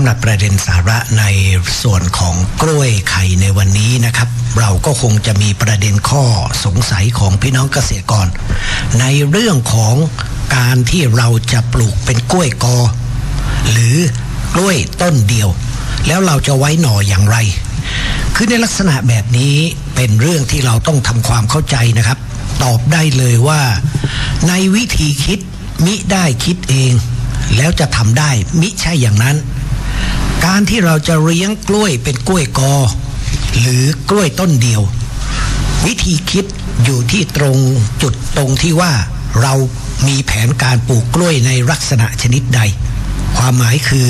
ำหรับประเด็นสาระในส่วนของกล้วยไข่ในวันนี้นะครับ เราก็คงจะมีประเด็นข้อสงสัยของพี่น้องเกษตรกร ในเรื่องของการที่เราจะปลูกเป็นกล้วยกอ หรือกล้วยต้นเดียว แล้วเราจะไว้หน่ออย่างไร คือในลักษณะแบบนี้เป็นเรื่องที่เราต้องทำความเข้าใจนะครับ ตอบได้เลยว่า ในวิธีคิดมิได้คิดเอง แล้วจะทำได้มิใช่อย่างนั้น การที่เราจะเลี้ยงกล้วยเป็นกล้วยกอ หรือกล้วยต้นเดียว วิธีคิดอยู่ที่ตรงจุดตรงที่ว่าเรามีแผนการปลูกกล้วยในลักษณะชนิดใด ความหมายคือ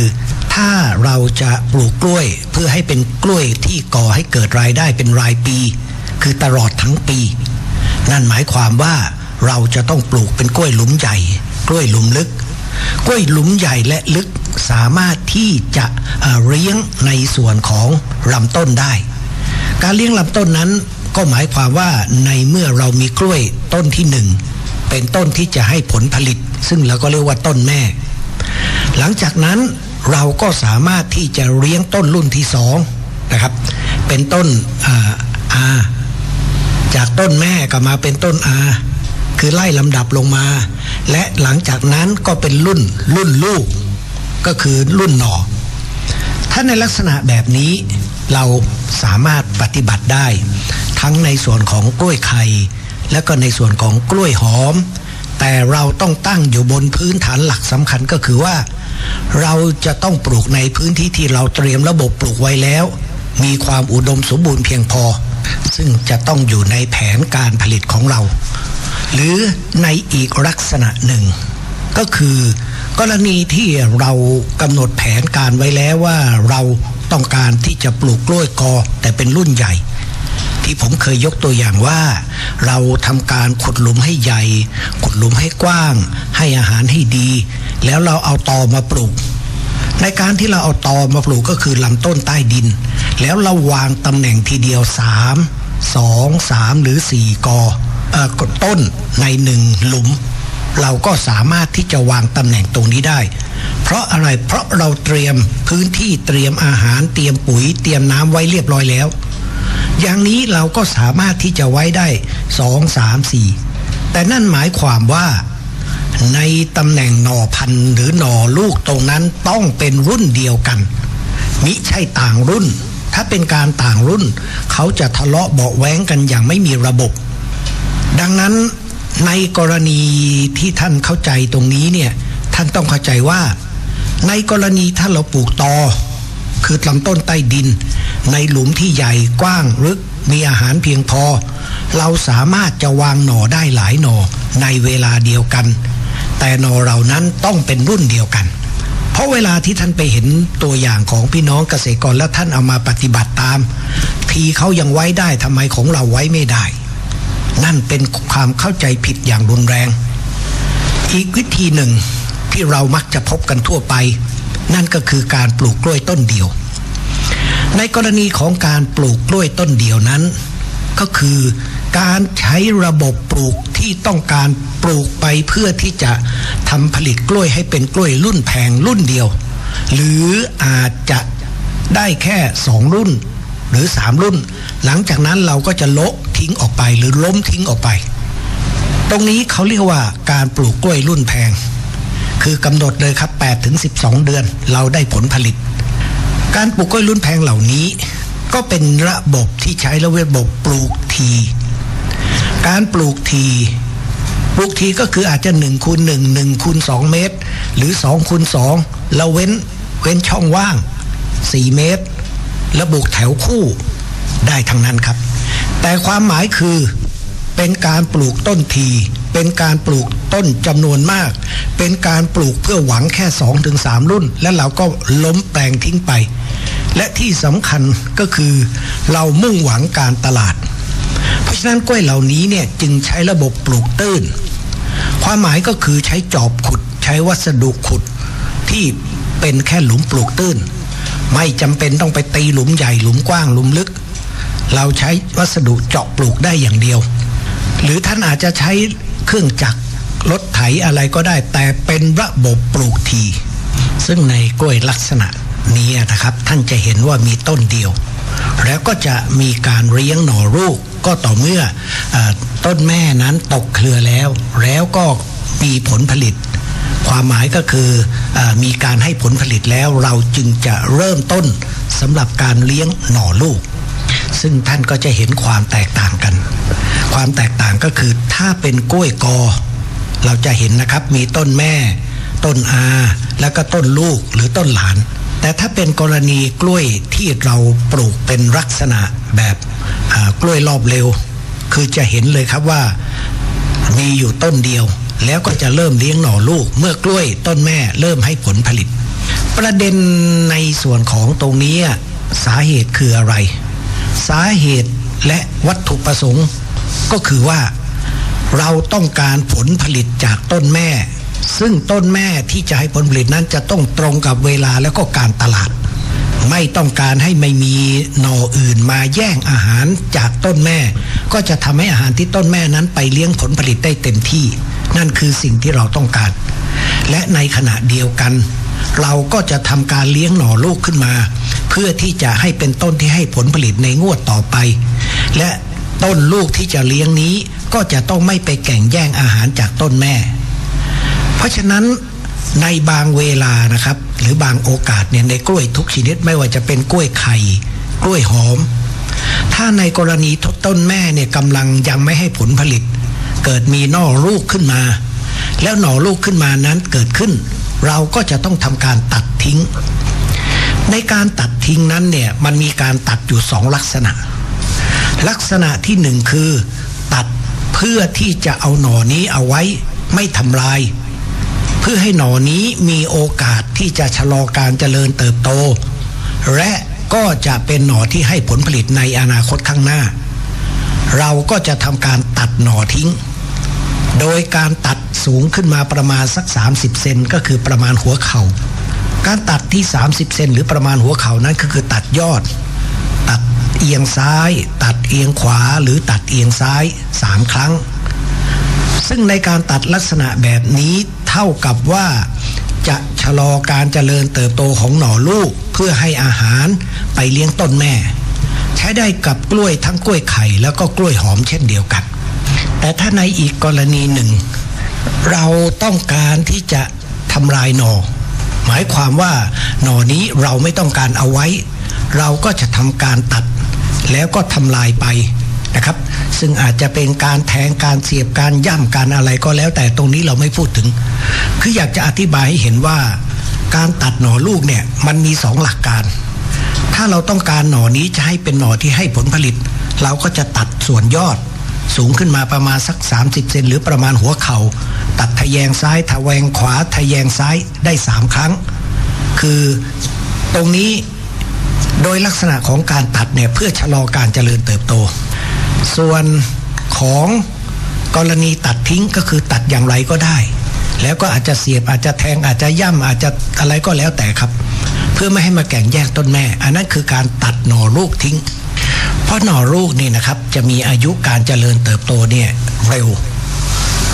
ถ้าเราจะปลูกกล้วยเพื่อให้เป็นกล้วยที่ก่อให้เกิดรายได้เป็นรายปี คือตลอดทั้งปี นั่นหมายความว่าเราจะต้องปลูกเป็นกล้วยหลุมใหญ่ กล้วยหลุมลึก กล้วยหลุมใหญ่และลึก สามารถที่จะเลี้ยงในส่วนของลำต้นได้ การเลี้ยงลำต้นนั้นก็หมายความว่าในเมื่อเรามีกล้วยต้นที่หนึ่งเป็นต้นที่จะให้ผลผลิต ซึ่งเราก็เรียกว่าต้นแม่ หลังจากนั้นเราก็สามารถที่จะเลี้ยงต้นรุ่นที่สองนะครับ เป็นต้นอาจากต้นแม่ก็มาเป็นต้นอาคือไล่ลำดับลงมา และหลังจากนั้นก็เป็นรุ่นรุ่นลูก ก็คือรุ่นหน่อถ้าในลักษณะแบบนี้เราสามารถปฏิบัติได้ ทั้งในส่วนของกล้วยไข่และก็ในส่วนของกล้วยหอม แต่เราต้องตั้งอยู่บนพื้นฐานหลักสำคัญก็คือว่า เราจะต้องปลูกในพื้นที่ที่เราเตรียมระบบปลูกไว้แล้ว มีความอุดมสมบูรณ์เพียงพอ ซึ่งจะต้องอยู่ในแผนการผลิตของเรา หรือในอีกลักษณะหนึ่ง ก็คือ กรณีที่เรากำหนดแผนการไว้แล้วว่าเราต้องการที่จะปลูกกล้วยกอแต่เป็นรุ่นใหญ่ ที่ผมเคยยกตัวอย่างว่า เราทำการขุดหลุมให้ใหญ่ ขุดหลุมให้กว้าง ให้อาหารให้ดี แล้วเราเอาตอมาปลูก ในการที่เราเอาตอมาปลูกก็คือลำต้นใต้ดิน แล้วเราวางตำแหน่งทีเดียวสามสองสามหรือสี่กออต้นในหนึ่งหลุม เราก็สามารถที่จะวางตำแหน่งตรงนี้ได้ เพราะอะไรเพราะเราเตรียมพื้นที่เตรียมอาหารเตรียมปุ๋ย เตรียมน้ำไว้เรียบร้อยแล้ว อย่างนี้เราก็สามารถที่จะไว้ได้สองสามสี่แต่นั่นหมายความว่าในตำแหน่งหน่อพันธุ์หรือหน่อลูกตรงนั้นต้องเป็นรุ่นเดียวกัน มิใช่ต่างรุ่น ถ้าเป็นการต่างรุ่น เขาจะทะเลาะเบาะแว้งกันอย่างไม่มีระบบ ดังนั้น ในกรณีที่ท่านเข้าใจตรงนี้เนี่ยท่านต้องเข้าใจว่า ในกรณีถ้าเราปลูกตอ คือลำต้นใต้ดิน ในหลุมที่ใหญ่กว้างลึกมีอาหารเพียงพอ เราสามารถจะวางหน่อได้หลายหน่อในเวลาเดียวกัน แต่หน่อเหล่านั้นต้องเป็นรุ่นเดียวกัน เพราะเวลาที่ท่านไปเห็นตัวอย่างของพี่น้องเกษตรกรแล้วท่านเอามาปฏิบัติตาม ทีเขายังไว้ได้ทำไมของเราไว้ไม่ได้ นั่นเป็นความเข้าใจผิดอย่างรุนแรง อีกวิธีหนึ่งที่เรามักจะพบกันทั่วไป นั่นก็คือการปลูกกล้วยต้นเดียว ในกรณีของการปลูกกล้วยต้นเดียวนั้น ก็คือการใช้ระบบปลูกที่ต้องการปลูกไปเพื่อที่จะทำผลิตกล้วยให้เป็นกล้วยรุ่นแพงรุ่นเดียว หรืออาจจะได้แค่สองรุ่นหรือสามรุ่น หลังจากนั้นเราก็จะโละ ทิ้งออกไป หรือล้มทิ้งออกไป ตรงนี้เขาเรียกว่าการปลูกกล้วยรุ่นแพง คือกำหนดเลยครับ8ถึง12 เดือนเราได้ผลผลิต การปลูกกล้วยรุ่นแพงเหล่านี้ ก็เป็นระบบที่ใช้ระบบ ปลูกที การปลูกทีปลูกทีก็คืออาจจะ1คูณ1 1คูณ2เมตร หรือ2คูณ2เราเว้นเว้นช่องว่าง 4 เมตรแล้วปลูกแถวคู่ได้ทั้งนั้นครับ แต่ความหมายคือเป็นการปลูกต้นที เป็นการปลูกต้นจำนวนมาก เป็นการปลูกเพื่อหวังแค่ 2-3ถึงรุ่น และเราก็ล้มแปลงทิ้งไป และที่สำคัญก็คือเรามุ่งหวังการตลาด เพราะฉะนั้นกล้วยเหล่านี้เนี่ยจึงใช้ระบบปลูกตื้น ความหมายก็คือใช้จอบขุด ใช้วัสดุขุดที่เป็นแค่หลุมปลูกตื้น ไม่จำเป็นต้องไปตีหลุมใหญ่หลุมกว้างหลุมลึก เราใช้วัสดุเจาะปลูกได้อย่างเดียว หรือท่านอาจจะใช้เครื่องจักรรถไถอะไรก็ได้ แต่เป็นระบบปลูกที ซึ่งในกล้วยลักษณะนี้นะครับ ท่านจะเห็นว่ามีต้นเดียว แล้วก็จะมีการเลี้ยงหน่อลูกก็ต่อเมื่ออต้นแม่นั้นตกเครือแล้ว แล้วก็มีผลผลิต ความหมายก็คืออมีการให้ผลผลิตแล้วเราจึงจะเริ่มต้นสำหรับการเลี้ยงหน่อลูก ซึ่งท่านก็จะเห็นความแตกต่างกัน ความแตกต่างก็คือถ้าเป็นกล้วยกอ เราจะเห็นนะครับมีต้นแม่ ต้นอา แล้วก็ต้นลูกหรือต้นหลาน แต่ถ้าเป็นกรณีกล้วยที่เราปลูกเป็นลักษณะแบบกล้วยรอบเร็ว คือจะเห็นเลยครับว่ามีอยู่ต้นเดียว แล้วก็จะเริ่มเลี้ยงหน่อลูก เมื่อกล้วยต้นแม่เริ่มให้ผลผลิต ประเด็นในส่วนของตรงนี้สาเหตุคืออะไร สาเหตุและวัตถุประสงค์ ก็คือว่าเราต้องการผลผลิตจากต้นแม่ ซึ่งต้นแม่ที่จะให้ผลผลิตนั้นจะต้องตรงกับเวลาแล้วก็การตลาด ไม่ต้องการให้ไม่มีหน่ออื่นมาแย่งอาหารจากต้นแม่ ก็จะทำให้อาหารที่ต้นแม่นั้นไปเลี้ยงผลผลิตได้เต็มที่ นั่นคือสิ่งที่เราต้องการ และในขณะเดียวกัน เราก็จะทำการเลี้ยงหน่อลูกขึ้นมา เพื่อที่จะให้เป็นต้นที่ให้ผลผลิตในงวดต่อไป และต้นลูกที่จะเลี้ยงนี้ก็จะต้องไม่ไปแข่งแย่งอาหารจากต้นแม่ เพราะฉะนั้นในบางเวลานะครับ หรือบางโอกาสเนี่ยในกล้วยทุกชนิดไม่ว่าจะเป็นกล้วยไข่ กล้วยหอม ถ้าในกรณีต้นแม่เนี่ยกำลังยังไม่ให้ผลผลิต เกิดมีน่อลูกขึ้นมา แล้วหน่อลูกขึ้นมานั้นเกิดขึ้น เราก็จะต้องทำการตัดทิ้ง ในการตัดทิ้งนั้นเนี่ยมันมีการตัดอยู่สองลักษณะ ลักษณะที่หนึ่งคือตัดเพื่อที่จะเอาหน่อนี้เอาไว้ไม่ทำลาย เพื่อให้หน่อนี้มีโอกาสที่จะชะลอการเจริญเติบโต และก็จะเป็นหน่อที่ให้ผลผลิตในอนาคตข้างหน้า เราก็จะทำการตัดหน่อทิ้ง โดยการตัด สูงขึ้นมาประมาณสัก 30 เซนก็คือประมาณหัวเขา่า การตัดที่ 30 เซนหรือประมาณหัวเข่านั้นก็คือตัดยอด ตัดเอียงซ้าย ตัดเอียงขวาหรือตัดเอียงซ้ายสามครั้ง ซึ่งในการตัดลักษณะแบบนี้เท่ากับว่าจะชะลอการเจริญเติบโตของหน่อลูกเพื่อให้อาหารไปเลี้ยงต้นแม่ ใช้ได้กับกล้วยทั้งกล้วยไข่แล้วก็กล้วยหอมเช่นเดียวกัน แต่ถ้าในอีกกรณีหนึ่ง เราต้องการที่จะทำลายหน่อหมายความว่าหนอนี้เราไม่ต้องการเอาไว้ เราก็จะทำการตัด แล้วก็ทำลายไปนะครับ ซึ่งอาจจะเป็นการแทงการเสียบการย่ำการอะไรก็แล้ว แต่ตรงนี้เราไม่พูดถึง คืออยากจะอธิบายให้เห็นว่า การตัดหน่อลูกเนี่ยมันมีสองหลักการ ถ้าเราต้องการหน่อนี้จะให้เป็นหน่อที่ให้ผลผลิต เราก็จะตัดส่วนยอด สูงขึ้นมาประมาณสัก 30 เซนหรือประมาณหัวเขา่า ตัดทะแยงซ้ายทะแวงขวาทะแยงซ้ายได้สามครั้ง คือตรงนี้โดยลักษณะของการตัดเนี่ยเพื่อชะลอการเจริญเติบโต ส่วนของกรณีตัดทิ้งก็คือตัดอย่างไรก็ได้ แล้วก็อาจจะเสียบอาจจะแทงอาจจะย่ำอาจจะอะไรก็แล้วแต่ครับ เพื่อไม่ให้มาแก่งแย่งต้นแม่ อันนั้นคือการตัดหน่อลูกทิ้ง ราะหน่อลูกนี่นะครับจะมีอายุการเจริญเติบโตเนี่ยเร็ว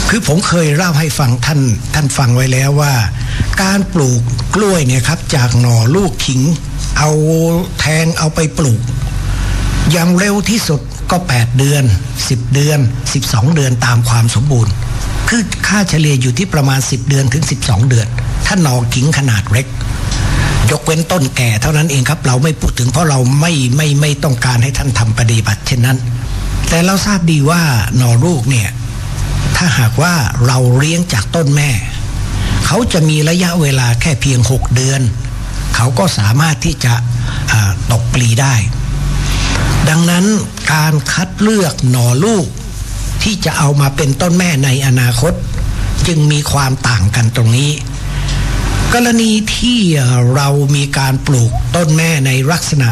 คือผมเคยเล่าให้ฟังท่านท่านฟังไว้แล้วว่า การปลูกกล้วยเนี่ยครับจากหน่อลูกขิง เอาแทงเอาไปปลูก อย่างเร็วที่สุดก็ 8 เดือน 10 เดือน 12 เดือนตามความสมบูรณ์ คือค่าเฉลี่ยอยู่ที่ประมาณ 10 เดือนถึง 12 เดือน ถ้าหน่อขิงขนาดเล็ก ยกเว้นต้นแก่เท่านั้นเองครับ เราไม่พูดถึงเพราะเราไม่ไม่ไม่ต้องการให้ท่านทำปฏิบัติ เช่นนั้น แต่เราทราบดีว่าหน่อลูกเนี่ยถ้าหากว่าเราเลี้ยงจากต้นแม่ เขาจะมีระยะเวลาแค่เพียง 6 เดือน เขาก็สามารถที่จะตกปลีได้ ดังนั้นการคัดเลือกหน่อลูกที่จะเอามาเป็นต้นแม่ในอนาคต จึงมีความต่างกันตรงนี้ กรณีที่เรามีการปลูกต้นแม่ในลักษณะ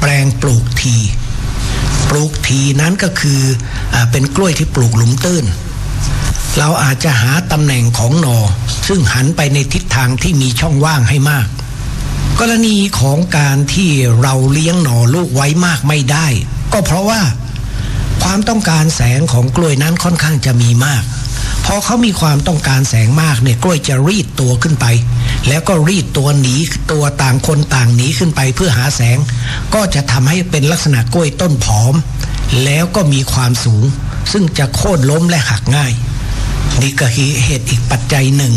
แปลงปลูกที ปลูกทีนั้นก็คืออเป็นกล้วยที่ปลูกหลุมตื้น เราอาจจะหาตำแหน่งของหนอ ซึ่งหันไปในทิศทางที่มีช่องว่างให้มาก กรณีของการที่เราเลี้ยงหนอลูกไว้มากไม่ได้ ก็เพราะว่าความต้องการแสงของกล้วยนั้นค่อนข้างจะมีมาก พอเขามีความต้องการแสงมากเนี่ยกล้วยจะรีดตัวขึ้นไป แล้วก็รีดตัวหนีตัวต่างคนต่างหนีขึ้นไปเพื่อหาแสง ก็จะทำให้เป็นลักษณะกล้วยต้นผอม แล้วก็มีความสูง ซึ่งจะโค่นล้มและหักง่าย นี่ก็คือเหตุอีกปัจจัยหนึ่ง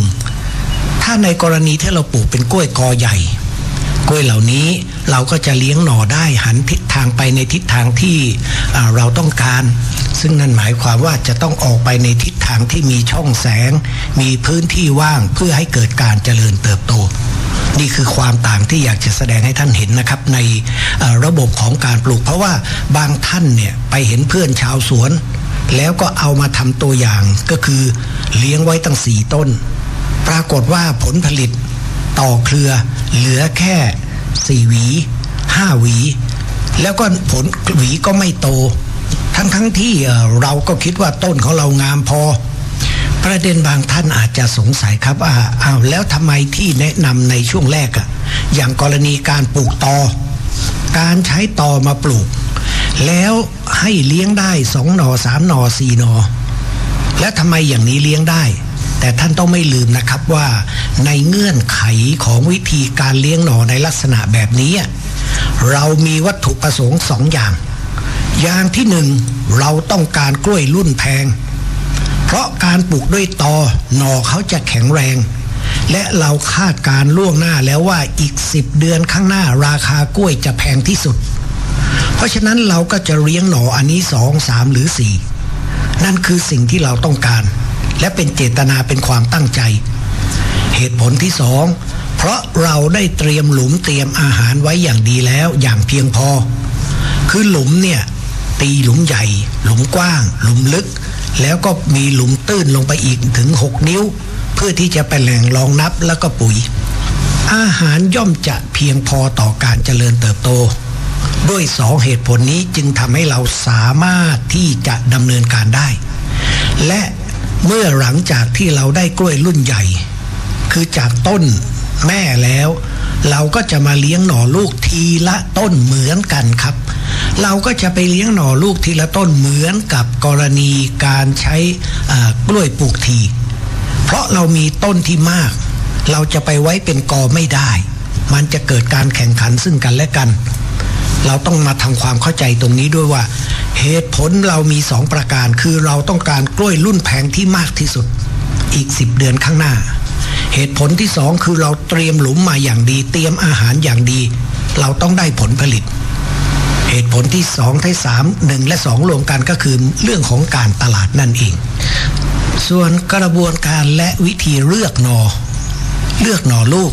ถ้าในกรณีที่เราปลูกเป็นกล้วยกอใหญ่ กล้วยเหล่านี้เราก็จะเลี้ยงหน่อได้หันทิศทางไปในทิศทางที่เราต้องการ ซึ่งนั่นหมายความว่าจะต้องออกไปในทิศทางที่มีช่องแสง มีพื้นที่ว่างเพื่อให้เกิดการเจริญเติบโต นี่คือความต่างที่อยากจะแสดงให้ท่านเห็นนะครับในระบบของการปลูก เพราะว่าบางท่านเนี่ยไปเห็นเพื่อนชาวสวน แล้วก็เอามาทำตัวอย่างก็คือเลี้ยงไว้ตั้งสี่ต้น ปรากฏว่าผลผลิต ต่อเครือเหลือแค่สี่หวีห้าหวี แล้วก็ผลหวีก็ไม่โต ทั้งทั้งที่เราก็คิดว่าต้นของเรางามพอ ประเด็นบางท่านอาจจะสงสัยครับว่าอ้าวแล้วทำไมที่แนะนำในช่วงแรกอะอย่างกรณีการปลูกตอ การใช้ตอมาปลูก แล้วให้เลี้ยงได้สองหนอสามหนอสี่หนอ แล้วทำไมอย่างนี้เลี้ยงได้ แต่ท่านต้องไม่ลืมนะครับว่าในเงื่อนไขของวิธีการเลี้ยงหน่อในลักษณะแบบนี้ เรามีวัตถุประสงค์สองอย่าง อย่างที่หนึ่งเราต้องการกล้วยรุ่นแพง เพราะการปลูกด้วยตอหน่อเขาจะแข็งแรง และเราคาดการล่วงหน้าแล้วว่าอีกสิบเดือนข้างหน้าราคากล้วยจะแพงที่สุด เพราะฉะนั้นเราก็จะเลี้ยงหน่ออันนี้สองสามหรือสี่นั่นคือสิ่งที่เราต้องการ และเป็นเจตนาเป็นความตั้งใจ เหตุผลที่สองเพราะเราได้เตรียมหลุมเตรียมอาหารไว้อย่างดีแล้วอย่างเพียงพอ คือหลุมเนี่ยตีหลุมใหญ่ หลุมกว้าง หลุมลึก แล้วก็มีหลุมตื้นลงไปอีกถึง 6 นิ้ว เพื่อที่จะเป็นแหล่งรองนับแล้วก็ปุ๋ย อาหารย่อมจะเพียงพอต่อการเจริญเติบโต ด้วยสองเหตุผลนี้จึงทำให้เราสามารถที่จะดำเนินการได้ และ เมื่อหลังจากที่เราได้กล้วยรุ่นใหญ่ คือจากต้นแม่แล้ว เราก็จะมาเลี้ยงหน่อลูกทีละต้นเหมือนกันครับ เราก็จะไปเลี้ยงหน่อลูกทีละต้นเหมือนกับกรณีการใช้กล้วยปลูกที เพราะเรามีต้นที่มาก เราจะไปไว้เป็นกอไม่ได้ มันจะเกิดการแข่งขันซึ่งกันและกัน เราต้องมาทำความเข้าใจตรงนี้ด้วยว่า เหตุผลเรามีสองประการ คือเราต้องการกล้วยรุ่นแพงที่มากที่สุดอีกสิบเดือนข้างหน้า เหตุผลที่สองคือเราเตรียมหลุมมาอย่างดี เตรียมอาหารอย่างดี เราต้องได้ผลผลิต เหตุผลที่สองที่สามหนึ่งและสองรวมกันก็คือเรื่องของการตลาดนั่นเอง ส่วนกระบวนการและวิธีเลือกหนอ เลือกหนอลูก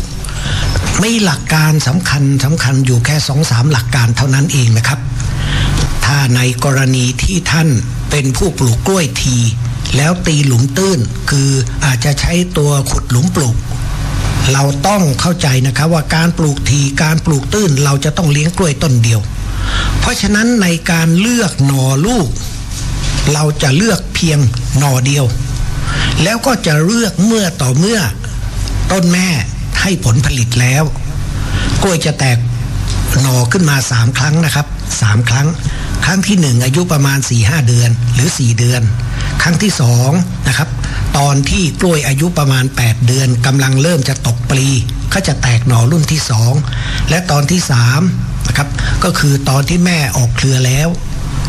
ไม่หลักการสำคัญสำคัญอยู่แค่สองสามหลักการเท่านั้นเองนะครับ ถ้าในกรณีที่ท่านเป็นผู้ปลูกกล้วยที แล้วตีหลุมตื้น คืออาจจะใช้ตัวขุดหลุมปลูก เราต้องเข้าใจนะครับว่าการปลูกทีการปลูกตื้นเราจะต้องเลี้ยงกล้วยต้นเดียว เพราะฉะนั้นในการเลือกหน่อลูก เราจะเลือกเพียงหน่อเดียว แล้วก็จะเลือกเมื่อต่อเมื่อต้นแม่ ให้ผลผลิตแล้ว กล้วยจะแตกหน่อขึ้นมาสามครั้งนะครับสามครั้ง ครั้งที่หนึ่งอายุประมาณ4ี่ห้าเดือนหรือ 4 เดือน ครั้งที่สองนะครับตอนที่กล้วยอายุประมาณ 8 เดือนกำลังเริ่มจะตกปลีก็จะแตกหน่อรุ่นที่สองและตอนที่สามนะครับก็คือตอนที่แม่ออกเครือแล้ว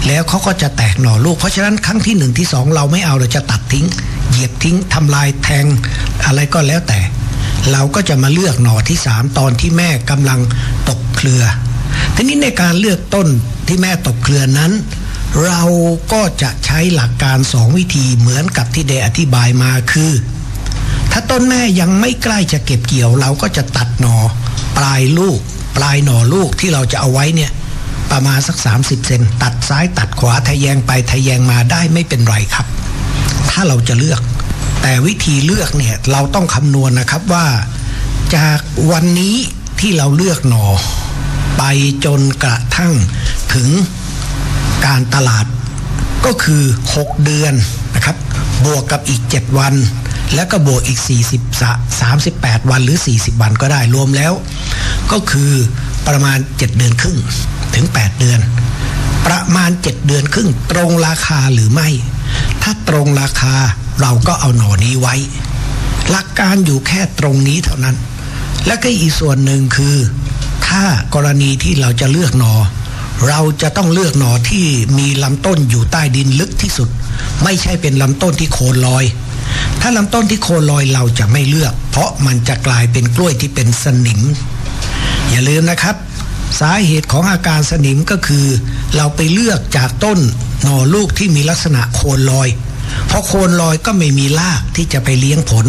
แล้วเขาก็จะแตกหน่อลูก เพราะฉะนั้นครั้งที่หนึ่งที่สองเราไม่เอาเราจะตัดทิ้ง เหยียบทิ้งทำลายแทงอะไรก็แล้วแต่ เราก็จะมาเลือกหน่อที่สามตอนที่แม่กำลังตกเครือ ทีนี้ในการเลือกต้นที่แม่ตกเครือนั้น เราก็จะใช้หลักการสองวิธีเหมือนกับที่ได้อธิบายมาคือ ถ้าต้นแม่ยังไม่ใกล้จะเก็บเกี่ยว เราก็จะตัดหนอปลายลูก ปลายหน่อลูกที่เราจะเอาไว้เนี่ยประมาณสัก 30 เซนตัดซ้ายตัดขวาทะแยงไปทะแยงมาได้ไม่เป็นไรครับ ถ้าเราจะเลือก แต่วิธีเลือกเนี่ยเราต้องคำนวณนะครับว่าจากวันนี้ที่เราเลือกหนอ ไปจนกระทั่งถึงการตลาดก็คือ 6 เดือนนะครับ บวกกับอีก 7 วัน แล้วก็บวกอีก 40 38 วันหรือ 40 วันก็ได้รวมแล้ว ก็คือประมาณ 7 เดือนครึ่งถึง 8 เดือน ประมาณ 7 เดือนครึ่งตรงราคาหรือไม่ ถ้าตรงราคาเราก็เอาหน่อนี้ไว้ หลักการอยู่แค่ตรงนี้เท่านั้น และก็อีกส่วนหนึ่งคือ ถ้ากรณีที่เราจะเลือกหนอ เราจะต้องเลือกหนอที่มีลำต้นอยู่ใต้ดินลึกที่สุด ไม่ใช่เป็นลำต้นที่โคนลอย ถ้าลำต้นที่โคนลอยเราจะไม่เลือก เพราะมันจะกลายเป็นกล้วยที่เป็นสนิม อย่าลืมนะครับ สาเหตุของอาการสนิมก็คือ เราไปเลือกจากต้นหน่อลูกที่มีลักษณะโคนลอย เพราะโคนลอยก็ไม่มีรากที่จะไปเลี้ยงผล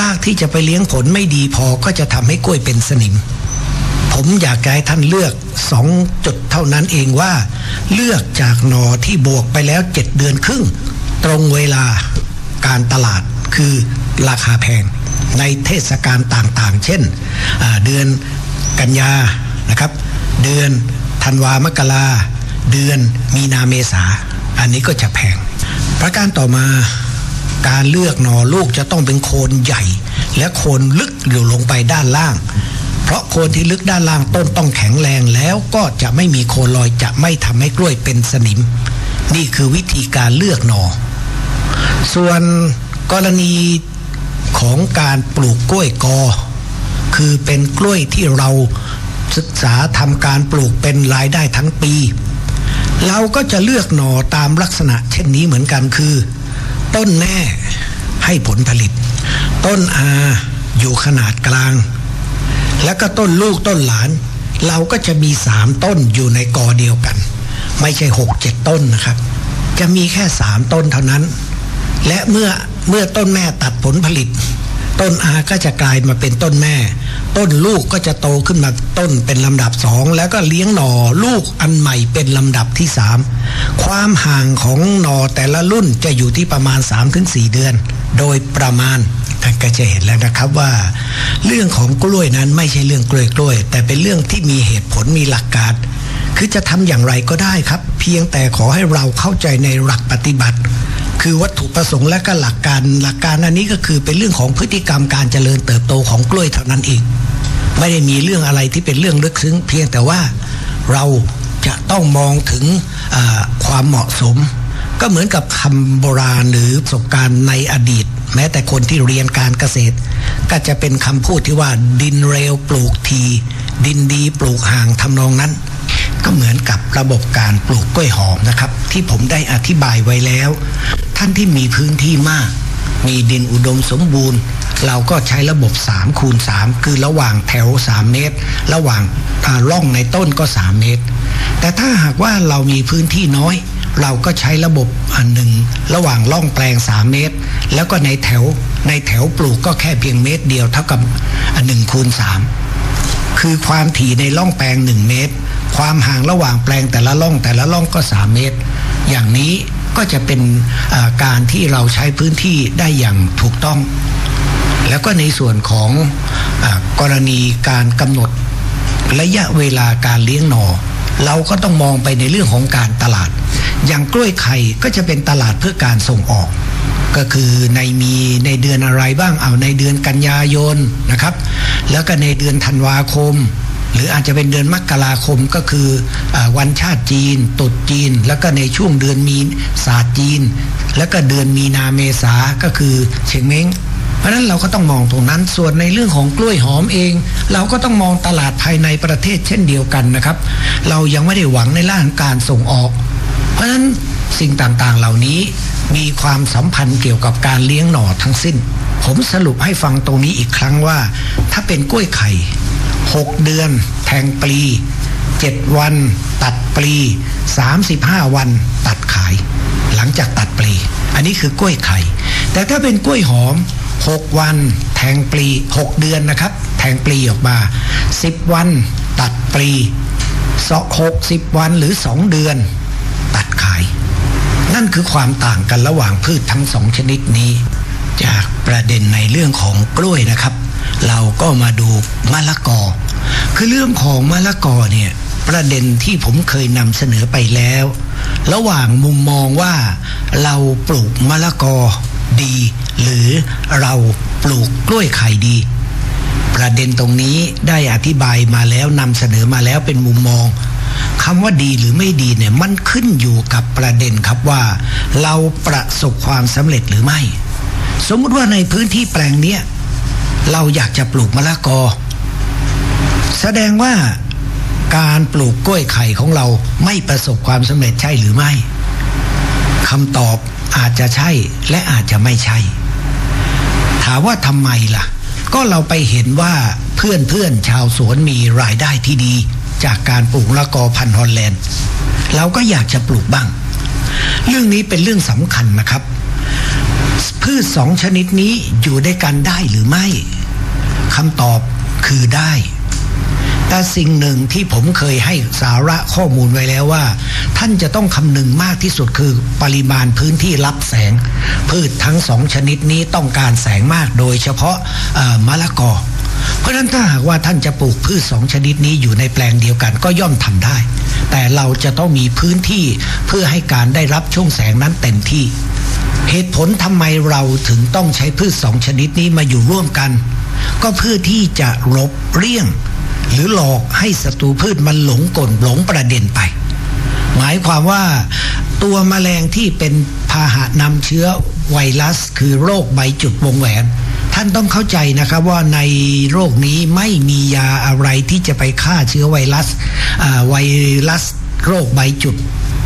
รากที่จะไปเลี้ยงผลไม่ดีพอก็จะทำให้กล้วยเป็นสนิม ผมอยากให้ท่านเลือกสองจุดเท่านั้นเองว่า เลือกจากหนอที่บวกไปแล้วเจ็ดเดือนครึ่ง ตรงเวลาการตลาดคือราคาแพงในเทศกาลต่างๆ เช่นเดือนกันยานะครับ เดือนธันวามกราเดือนมีนาเมษา อันนี้ก็จะแพง ประการต่อมาการเลือกหนอลูกจะต้องเป็นโคนใหญ่ และโคนลึกอยู่ลงไปด้านล่าง เพราะโคนที่ลึกด้านล่างต้นต้องแข็งแรงแล้วก็จะไม่มีโคนลอยจะไม่ทำให้กล้วยเป็นสนิม นี่คือวิธีการเลือกหนอส่วนกรณีของการปลูกกล้วยกอ คือเป็นกล้วยที่เรา ศึกษาทำการปลูกเป็นรายได้ทั้งปี เราก็จะเลือกหน่อตามลักษณะเช่นนี้เหมือนกันคือ ต้นแม่ให้ผลผลิต ต้นอาอยู่ขนาดกลาง แล้วก็ต้นลูกต้นหลาน เราก็จะมีสามต้นอยู่ในกอเดียวกัน ไม่ใช่หกเจ็ดต้นนะครับ จะมีแค่สามต้นเท่านั้น และเมื่อเมื่อต้นแม่ตัดผลผลิต ต้นอาก็จะกลายมาเป็นต้นแม่ ต้นลูกก็จะโตขึ้นมาต้นเป็นลำดับสองแล้วก็เลี้ยงหน่อลูกอันใหม่เป็นลำดับที่สามความห่างของหน่อแต่ละรุ่นจะอยู่ที่ประมาณ 3-4 เดือน โดยประมาณท่านก็จะเห็นแล้วนะครับว่า เรื่องของกล้วยนั้นไม่ใช่เรื่องกล้วยกล้วยๆแต่เป็นเรื่องที่มีเหตุผลมีหลักการ คือจะทำอย่างไรก็ได้ครับ เพียงแต่ขอให้เราเข้าใจในหลักปฏิบัติ คือวัตถุประสงค์และก็หลักการหลักการอันนี้ก็คือเป็นเรื่องของพฤติกรรมการเจริญเติบโตของกล้วยเท่านั้นเอง ไม่ได้มีเรื่องอะไรที่เป็นเรื่องลึกซึ้ง เพียงแต่ว่าเราจะต้องมองถึงความเหมาะสม ก็เหมือนกับคำโบราณหรือประสบการณ์ในอดีต แม้แต่คนที่เรียนการเกษตร ก็จะเป็นคำพูดที่ว่าดินเร็วปลูกที ดินดีปลูกห่างทำนองนั้น ก็เหมือนกับระบบการปลูกกล้วยหอมนะครับ ที่ผมได้อธิบายไว้แล้ว ท่านที่มีพื้นที่มาก มีดินอุดมสมบูรณ์ เราก็ใช้ระบบ3คูณ3คือระหว่างแถว 3 เมตร ระหว่างาร่องในต้นก็ 3 เมตร แต่ถ้าหากว่าเรามีพื้นที่น้อย เราก็ใช้ระบบอันหนึ่ง ระหว่างร่องแปลง 3 เมตร แล้วก็ในแถวในแถวปลูกก็แค่เพียงเมตรเดียวเท่ากับหนึ่งคูณ3คือความถี่ในร่องแปลง 1 เมตร ความห่างระหว่างแปลงแต่ละร่องแต่ละร่องก็ 3 เมตร อย่างนี้ก็จะเป็นการที่เราใช้พื้นที่ได้อย่างถูกต้อง แล้วก็ในส่วนของอกรณีการกำหนดระยะเวลาการเลี้ยงหนอ เราก็ต้องมองไปในเรื่องของการตลาด อย่างกล้วยไข่ก็จะเป็นตลาดเพื่อการส่งออก ก็คือในมีในเดือนอะไรบ้างเอาในเดือนกันยายนนะครับ แล้วก็ในเดือนธันวาคม หรืออาจจะเป็นเดือนมกราคมก็คืออวันชาติจีนตรุษจีน แล้วก็ในช่วงเดือนมีศาสตร์จีน แล้วก็เดือนมีนาเมษาก็คือเชงเม้งเพราะฉะนั้นเราก็ต้องมองตรงนั้นส่วนในเรื่องของกล้วยหอมเอง เราก็ต้องมองตลาดภายในประเทศเช่นเดียวกันนะครับ เรายังไม่ได้หวังในร่างการส่งออก เพราะฉะนั้นสิ่งต่างๆเหล่านี้มีความสัมพันธ์เกี่ยวกับการเลี้ยงหน่อทั้งสิ้น ผมสรุปให้ฟังตรงนี้อีกครั้งว่า ถ้าเป็นกล้วยไข่ 6 เดือน แทงปลี 7 วัน ตัดปลี 35 วัน ตัดขาย หลังจากตัดปลี อันนี้คือกล้วยไข่ แต่ถ้าเป็นกล้วยหอม 6 วัน แทงปลี 6 เดือนนะครับ แทงปลีออกมา 10 วัน ตัดปลีสองหกสิบวันหรือ2เดือน ตัดขาย นั่นคือความต่างกันระหว่างพืชทั้งสองชนิดนี้ จากประเด็นในเรื่องของกล้วยนะครับ เราก็มาดูมะละกอ คือเรื่องของมะละกอเนี่ยประเด็นที่ผมเคยนำเสนอไปแล้ว ระหว่างมุมมองว่าเราปลูกมะละกอดี หรือเราปลูกกล้วยไข่ดี ประเด็นตรงนี้ได้อธิบายมาแล้วนำเสนอมาแล้วเป็นมุมมองคำว่าดีหรือไม่ดีเนี่ยมันขึ้นอยู่กับประเด็นครับว่า เราประสบความสำเร็จหรือไม่ สมมติว่าในพื้นที่แปลงเนี้ย เราอยากจะปลูกมะละกอ แสดงว่าการปลูกกล้วยไข่ของเราไม่ประสบความสำเร็จใช่หรือไม่คำตอบอาจจะใช่และอาจจะไม่ใช่ ถามว่าทำไมล่ะ ก็เราไปเห็นว่าเพื่อนเพื่อนชาวสวนมีรายได้ที่ดี จากการปลูกมะละกอพันธุ์ฮอลแลนด์ เราก็อยากจะปลูกบ้าง เรื่องนี้เป็นเรื่องสำคัญนะครับ พืชสองชนิดนี้อยู่ด้วยกันได้หรือไม่ คำตอบคือได้ แต่สิ่งหนึ่งที่ผมเคยให้สาระข้อมูลไว้แล้วว่า ท่านจะต้องคำนึงมากที่สุดคือปริมาณพื้นที่รับแสง พืชทั้งสองชนิดนี้ต้องการแสงมากโดยเฉพาะมะละกอเพราะฉะนั้นถ้าหากว่าท่านจะปลูกพืชสองชนิดนี้อยู่ในแปลงเดียวกันก็ย่อมทำได้ แต่เราจะต้องมีพื้นที่เพื่อให้การได้รับช่วงแสงนั้นเต็มที่ เหตุผลทำไมเราถึงต้องใช้พืชสองชนิดนี้มาอยู่ร่วมกัน ก็เพื่อที่จะลบเลี่ยง หรือหลอกให้ศัตรูพืชมันหลงกลหลงประเด็นไป หมายความว่าตัวแมลงที่เป็นพาหะนำเชื้อไวรัส คือโรคใบจุดวงแหวน ท่านต้องเข้าใจนะครับว่าในโรคนี้ไม่มียาอะไรที่จะไปฆ่าเชื้อไวรัสไวรัสโรคใบจุด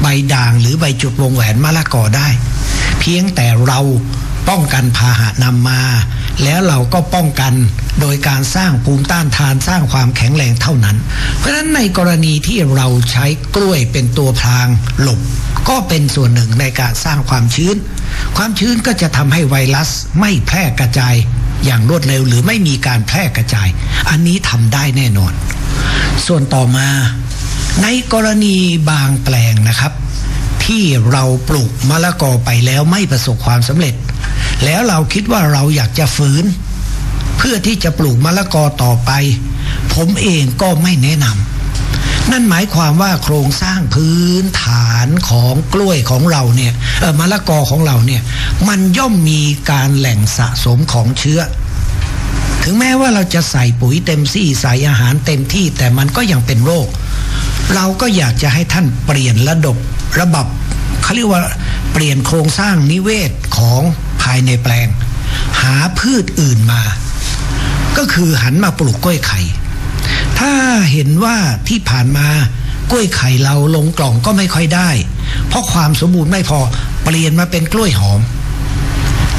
ใบด่างหรือใบจุดวงแหวนมะละกอได้ เพียงแต่เราป้องกันพาหะนำมา แล้วเราก็ป้องกันโดยการสร้างภูมิต้านทานสร้างความแข็งแรงเท่านั้น เพราะฉะนั้นในกรณีที่เราใช้กล้วยเป็นตัวพรางหลบ ก็เป็นส่วนหนึ่งในการสร้างความชื้น ความชื้นก็จะทำให้ไวรัสไม่แพร่กระจายอย่างรวดเร็วหรือไม่มีการแพร่กระจาย อันนี้ทำได้แน่นอน ส่วนต่อมาในกรณีบางแปลงนะครับ ที่เราปลูกมะละกอไปแล้วไม่ประสบความสำเร็จ แล้วเราคิดว่าเราอยากจะฝืน เพื่อที่จะปลูกมะละกอต่อไป ผมเองก็ไม่แนะนำนั่นหมายความว่าโครงสร้างพื้นฐานของกล้วยของเราเนี่ยเออมะละกอของเราเนี่ยมันย่อมมีการแหล่งสะสมของเชื้อถึงแม้ว่าเราจะใส่ปุ๋ยเต็มที่ใส่อาหารเต็มที่แต่มันก็ยังเป็นโรค เราก็อยากจะให้ท่านเปลี่ยนระบบระบบเขาเรียกว่าเปลี่ยนโครงสร้างนิเวศของ ภายในแปลง หาพืชอื่นมา ก็คือหันมาปลูกกล้วยไข่ ถ้าเห็นว่าที่ผ่านมากล้วยไข่เราลงกล่องก็ไม่ค่อยได้ เพราะความสมบูรณ์ไม่พอเปลี่ยนมาเป็นกล้วยหอม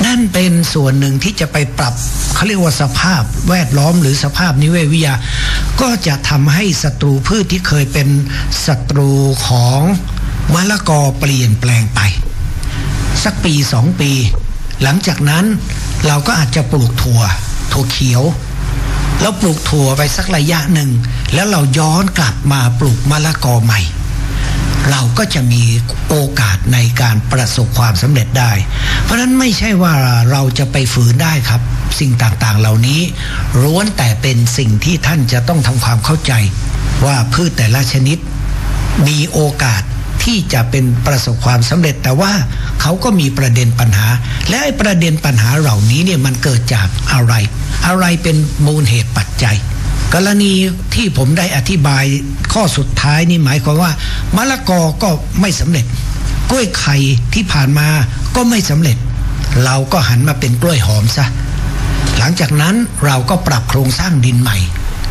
นั่นเป็นส่วนหนึ่งที่จะไปปรับเขาเรียกว่าสภาพแวดล้อมหรือสภาพนิเวศวิทยา ก็จะทำให้ศัตรูพืชที่เคยเป็นศัตรูของมะละกอเปลี่ยนแปลงไป สักปีสองปี หลังจากนั้นเราก็อาจจะปลูกถั่ว ถั่วเขียว แล้วปลูกถั่วไปสักระยะหนึ่ง แล้วเราย้อนกลับมาปลูกมะละกอใหม่ เราก็จะมีโอกาสในการประสบความสำเร็จได้ เพราะนั้นไม่ใช่ว่าเราจะไปฝืนได้ครับ สิ่งต่างๆเหล่านี้ล้วนแต่เป็นสิ่งที่ท่านจะต้องทำความเข้าใจ ว่าพืชแต่ละชนิดมีโอกาส ที่จะเป็นประสบความสำเร็จ แต่ว่าเขาก็มีประเด็นปัญหา และไอ้ประเด็นปัญหาเหล่านี้เนี่ยมันเกิดจากอะไร อะไรเป็นมูลเหตุปัจจัย กรณีที่ผมได้อธิบายข้อสุดท้ายนี่หมายความว่ามะละกอก็ไม่สำเร็จ กล้วยไข่ที่ผ่านมาก็ไม่สำเร็จ เราก็หันมาเป็นกล้วยหอมซะหลังจากนั้นเราก็ปรับโครงสร้างดินใหม่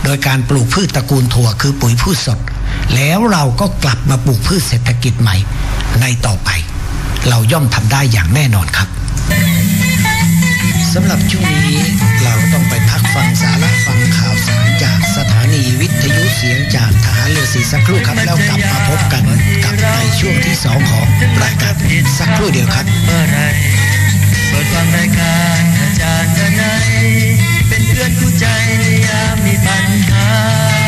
โดยการปลูกพืชตระกูลถั่วคือปุ๋ยพืชสด แล้วเราก็กลับมาปลูกพืชเศรษฐกิจใหม่ ในต่อไป เราย่อมทำได้อย่างแน่นอนครับสำหรับช่วงนี้เราต้องไปพักฟังสาระฟังข่าวสารจากสถานีวิทยุเสียงจากทหารเรือสีสักครู่ครับแล้วกลับมาพบกันกับในช่วงที่สองของรายการสักครู่เดียวครับเปิดฟังรายการอาจารย์ทนายเป็นเพื่อนคู่ใจในยามมีปัญหา